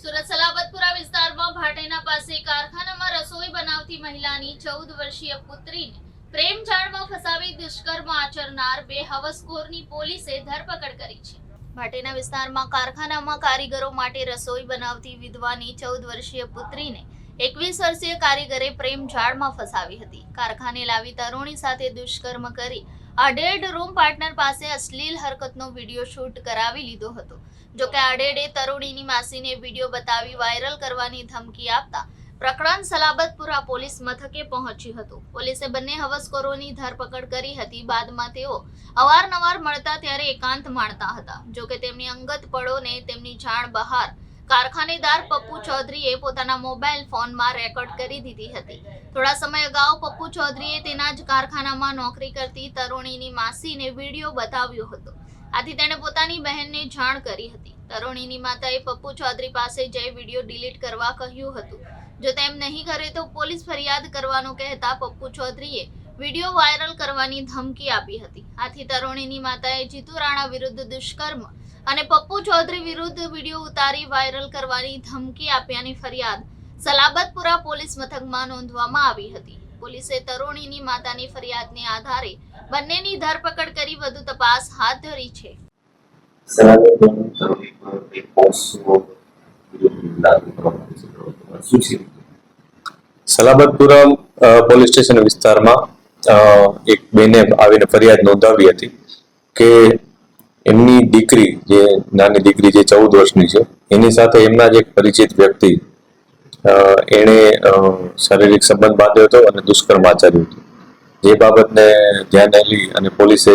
સુરત સલાબતપુરા વિસ્તારમાં ભાટેના પાસે કારખાનામાં રસોઈ બનાવતી મહિલાની ચૌદ વર્ષીય પુત્રીને પ્રેમ જાળમાં ફસાવી દુષ્કર્મ આચરનાર બે હવસખોરની પોલીસે ધરપકડ કરી છે. ભાટેના વિસ્તારમાં કારખાનામાં કારીગરો માટે રસોઈ બનાવતી વિધવાની ચૌદ વર્ષીય પુત્રીને એકવીસ વર્ષીય કારીગરે પ્રેમ જાળમાં ફસાવી હતી. કારખાને લાવી તરુણી સાથે દુષ્કર્મ કરી અડેડ રૂમ પાર્ટનર પાસે અશ્લીલ હરકતનો વીડિયો શૂટ કરાવી લીધો હતો. જોકે આડેડે તરુણીની માસીને વીડિયો બતાવી વાયરલ કરવાની ધમકી આપતા પ્રકરણ સલાબતપુરા પોલીસ મથકે પહોંચ્યું હતું. પોલીસે બંને હવસખોરોની ધરપકડ કરી હતી. બાદમાં તેઓ અવારનવાર મળતા ત્યારે એકાંત માણતા હતા. જોકે તેમની અંગત પળોને તેમની જાણ બહાર કારખાનેદાર પપ્પુ ચૌધરીએ પોતાના મોબાઈલ ફોનમાં રેકોર્ડ કરી દીધી હતી. થોડા સમય અગાઉ પપ્પુ ચૌધરીએ તેના જ કારખાનામાં નોકરી કરતી તરુણીની માસીને વીડિયો બતાવ્યો હતો. આથી તેણે પોતાની બહેનને જાણ કરી હતી. તરુણીની માતાએ પપ્પુ ચૌધરી પાસે જઈ વીડિયો ડિલીટ કરવા કહ્યું હતું. જો તેમ નહીં કરે તો પોલીસ ફરિયાદ કરવાનું કહેતા પપ્પુ ચૌધરીએ વીડિયો વાયરલ કરવાની ધમકી આપી હતી. આથી તરુણીની માતાએ જીતુ રાણા વિરુદ્ધ દુષ્કર્મ અને પપ્પુ ચૌધરી વિરુદ્ધ વીડિયો ઉતારી વાયરલ કરવાની ધમકી આપ્યાની ફરિયાદ સલાબતપુરા પોલીસ મથકમાં નોંધવામાં આવી હતી. પોલીસે તરુણીની માતાની ફરિયાદને આધારે બંનેની ધરપકડ કરી વધુ તપાસ હાથ ધરી છે. અ, પોલીસ સ્ટેશન વિસ્તારમાં એક બેને આવીને ફરિયાદ નોંધાવી હતી કે એમની દીકરી જે નાની દીકરી જે ચૌદ વર્ષની છે, એની સાથે એમના જ એક પરિચિત વ્યક્તિ એણે શારીરિક સંબંધ બાંધ્યો હતો અને દુષ્કર્મ આચર્યું હતું. જે બાબતને ધ્યાને લઈ અને પોલીસે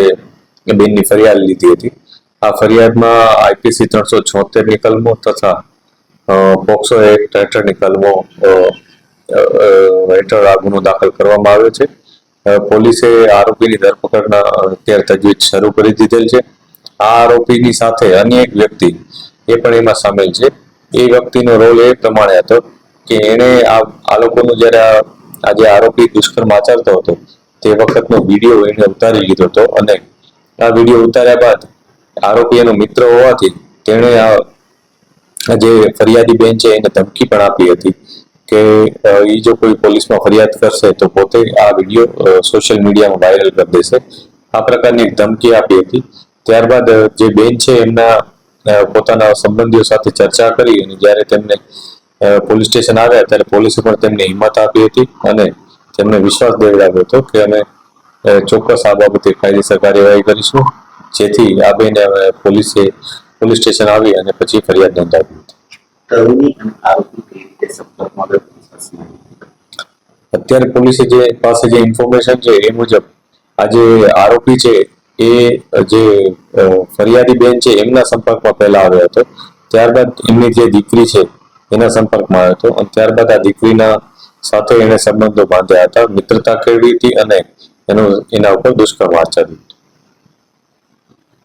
બેનની ફરિયાદ લીધી હતી. આ ફરિયાદમાં આઈપીસી ત્રણસો છોતેરની કલમો તથા પોક્સો એક્ટ હેઠળની કલમો હેઠળ આ ગુનો દાખલ કરવામાં આવ્યો છે. પોલીસે આરોપીની ધરપકડના અત્યારે તજવીજ શરૂ કરી દીધેલ છે. આ આરોપીની સાથે અન્ય એક વ્યક્તિ એ પણ એમાં સામેલ છે. એ વ્યક્તિનો રોલ એ પ્રમાણે હતો કે એણે આ આ લોકોનું જ્યારે આ જે આરોપી દુષ્કર્મ આચરતો હતો, તે વખતનો વીડિયો એણે ઉતારી લીધો હતો અને આ વીડિયો ઉતાર્યા બાદ આરોપી એનો મિત્ર હોવાથી તેણે આ જે ફરિયાદી બેન છે એને ધમકી પણ આપી હતી કે એ જો કોઈ પોલીસમાં ફરિયાદ કરશે તો પોતે આ વીડિયો સોશિયલ મીડિયામાં વાયરલ કરી દેશે. આ પ્રકારની ધમકી આપી હતી. ત્યારબાદ જે બેન છે એમના પોતાના સંબંધીઓ સાથે ચર્ચા કરી અને જ્યારે તેમને પોલીસ સ્ટેશન આવ્યા ત્યારે પોલીસે પણ તેમને હિંમત આપી હતી અને તેમને વિશ્વાસ દેવડાવ્યો હતો કે અમે ચોક્કસ આ બાબતે કાયદેસર કાર્યવાહી કરીશું જેથી આ બેને પોલીસે પોલીસ સ્ટેશન આવી અને પછી ફરિયાદ નોંધાવી હતી. અત્યારે પોલીસે જે પાસે જે ઇન્ફોર્મેશન છે એ મુજબ આ જે આરોપી છે એ જે ફરિયાદી બેન છે, એમના સંપર્કમાં પહેલા આવ્યો હતો. ત્યારબાદ એમની જે દીકરી છે, એના સંપર્કમાં આવ્યો હતો. અને ત્યારબાદ આ દીકરીના સાથે એને સંબંધો બાંધ્યા હતા. મિત્રતા કેળવી હતી અને એનું, એના ઉપર દુષ્કર્મ આચર્યું